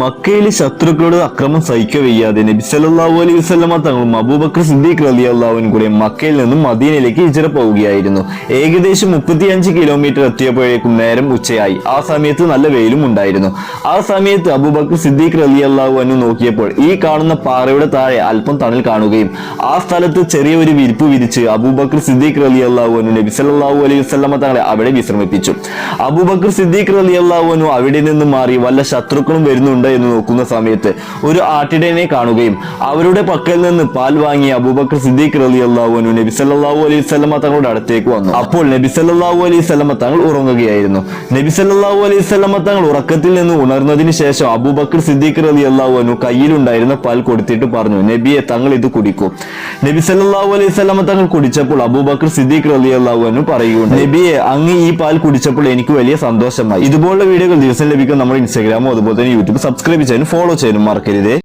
മക്കയിൽ ശത്രുക്കളോട് അക്രമം സഹിക്കവയ്യാതെ നബി സല്ലാഹു അലൈഹി വസല്ലമ തങ്ങളും അബൂബക്കർ സിദ്ദീഖ് റളിയല്ലാഹുവിൻ കൂടെ മക്കയിൽ നിന്നും മദീനയിലേക്ക് ഇജറ പോവുകയായിരുന്നു. ഏകദേശം മുപ്പത്തിയഞ്ച് കിലോമീറ്റർ എത്തിയപ്പോഴേക്കും നേരം ഉച്ചയായി. ആ സമയത്ത് നല്ല വെയിലും ഉണ്ടായിരുന്നു. ആ സമയത്ത് അബൂബക്കർ സിദ്ദീഖ് റളിയല്ലാഹു അൻഹു നോക്കിയപ്പോൾ ഈ കാണുന്ന പാറയുടെ താഴെ അല്പം തണൽ കാണുകയും ആ സ്ഥലത്ത് ചെറിയ ഒരു വിരിപ്പ് വിരിച്ച് അബൂബക്കർ സിദ്ദീഖ് റളിയല്ലാഹു അൻഹു നബി സല്ലാഹു അലൈഹി വസല്ലമ തങ്ങളെ അവിടെ വിശ്രമിപ്പിച്ചു. അബൂബക്കർ സിദ്ദീഖ് റളിയല്ലാഹു അൻഹു അവിടെ നിന്ന് മാറി വല്ല ശത്രുക്കളും വരുന്നുണ്ട് എന്ന് നോക്കുന്ന സമയത്ത് ഒരു ആട്ടിടയനെ കാണുകയും അവരുടെ പക്കൽ നിന്ന് പാൽ വാങ്ങി അബൂബക്കർ സിദ്ദീഖ് റളിയല്ലാഹു അൻഹു നബി സല്ലാഹു അലൈഹി സ്വലമ തങ്ങളുടെ അടുത്തേക്ക് വന്നു. അപ്പോൾ നബി സല്ലാഹു അലൈഹി സ്വലമ തങ്ങൾ ഉറങ്ങുകയായിരുന്നു. നബി സല്ലാഹു അലൈഹി സ്വലമ തങ്ങൾ ഉറക്കത്തിൽ നിന്ന് ഉണർന്നതിന് ശേഷം അബൂബക്കർ സിദ്ദീഖ് റളിയല്ലാഹു അൻഹു കയ്യിലുണ്ടായിരുന്ന പാൽ കൊടുത്തിട്ട് പറഞ്ഞു നബിയെ തങ്ങൾ ഇത് കുടിക്കൂ. നബി സല്ലാഹു അലൈഹി സ്വലമ തങ്ങൾ കുടിച്ചപ്പോൾ അബൂബക്കർ സിദ്ദീഖ് റളിയല്ലാഹു അൻഹു പറയുകയുണ്ട് നബിയെ അങ്ങ് ഈ പാൽ കുടിച്ചപ്പോൾ എനിക്ക് വലിയ സന്തോഷമായി. ഇതുപോലുള്ള വീഡിയോകൾ ദിവസം ലഭിക്കും നമ്മുടെ ഇൻസ്റ്റാഗ്രാമോ അതുപോലെ തന്നെ യൂട്യൂബ് സബ്സ്ക്രൈബ് ചെയ്യാനും ഫോളോ ചെയ്യാനും മറക്കരുതേ.